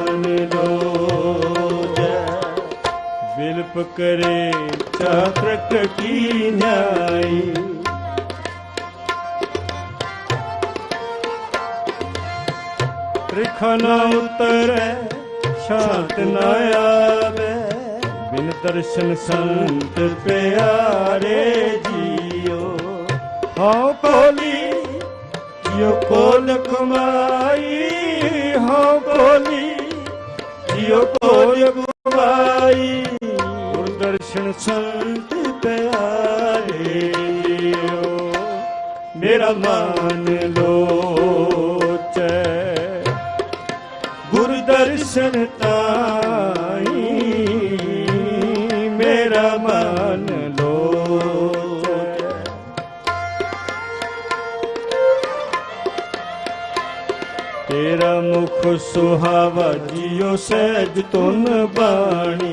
ਮਨ ਵਿਲਪ ਕਰੇ ਚਾਤਰਕ ਕੀ ਨਿਆਈ। ਤ੍ਰਿਖ ਉਤਰੈ, ਸ਼ਾਂਤ ਨ ਆਵੇ। ਬਿਨ ਦਰਸ਼ਨ ਸੰਤ ਪਿਆਰੇ ਜੀਓ। ਹਉ ਕੋਲੀ ਜਿਉ ਕੋਲ ਕਮਾਈ ਹਉ ਕੋਲੀ ਜਿਉ ਕੋਲ ਕਮਾਈ ਗੁਰ ਦਰਸ਼ਨ ਸੰਤ ਪਿਆਰੇ ਮੇਰਾ ਮਨ ਲੋਚੈ। ਗੁਰ ਦਰਸ਼ਨ ਤਾਈ, ਮੇਰਾ ਮਨ ਲੋਚੈ। ਤੇਰਾ ਮੁਖ ਸੁਹਾਵਾ ਜਿਉ ਸਹਿਜ ਤੁਨ ਬਾਣੀ।